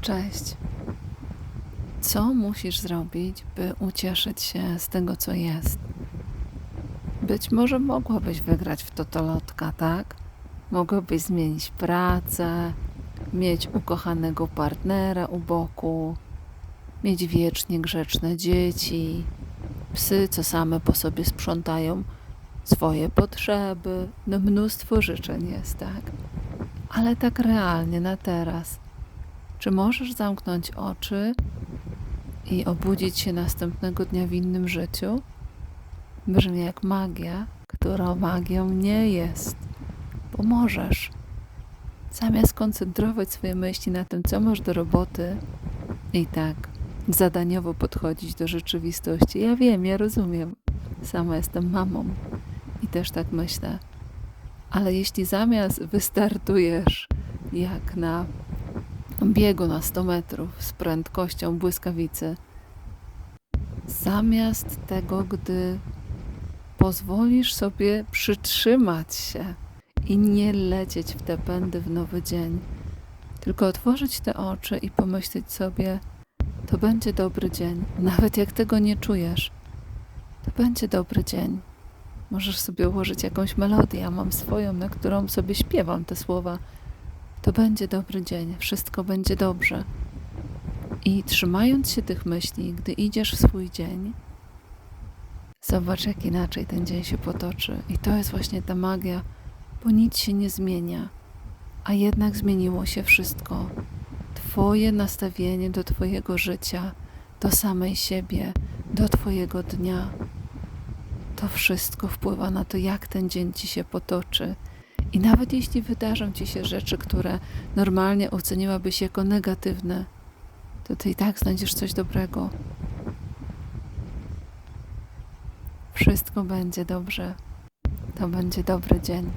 Cześć. Co musisz zrobić, by ucieszyć się z tego, co jest? Być może mogłabyś wygrać w totolotka, tak? Mogłabyś zmienić pracę, mieć ukochanego partnera u boku, mieć wiecznie grzeczne dzieci, psy, co same po sobie sprzątają swoje potrzeby. No mnóstwo życzeń jest, tak? Ale tak realnie, na teraz. Czy możesz zamknąć oczy i obudzić się następnego dnia w innym życiu? Brzmi jak magia, która magią nie jest. Bo możesz. Zamiast koncentrować swoje myśli na tym, co masz do roboty i tak zadaniowo podchodzić do rzeczywistości. Ja wiem, ja rozumiem. Sama jestem mamą i też tak myślę. Ale jeśli zamiast wystartujesz jak na biegu na 100 metrów z prędkością błyskawicy, zamiast tego, gdy pozwolisz sobie przytrzymać się i nie lecieć w te pędy w nowy dzień, tylko otworzyć te oczy i pomyśleć sobie, to będzie dobry dzień, nawet jak tego nie czujesz, to będzie dobry dzień. Możesz sobie ułożyć jakąś melodię, ja mam swoją, na którą sobie śpiewam te słowa. To będzie dobry dzień, wszystko będzie dobrze. I trzymając się tych myśli, gdy idziesz w swój dzień, zobacz, jak inaczej ten dzień się potoczy. I to jest właśnie ta magia, bo nic się nie zmienia, a jednak zmieniło się wszystko. Twoje nastawienie do Twojego życia, do samej siebie, do Twojego dnia. To wszystko wpływa na to, jak ten dzień ci się potoczy. I nawet jeśli wydarzą ci się rzeczy, które normalnie oceniłabyś jako negatywne, to ty i tak znajdziesz coś dobrego. Wszystko będzie dobrze. To będzie dobry dzień.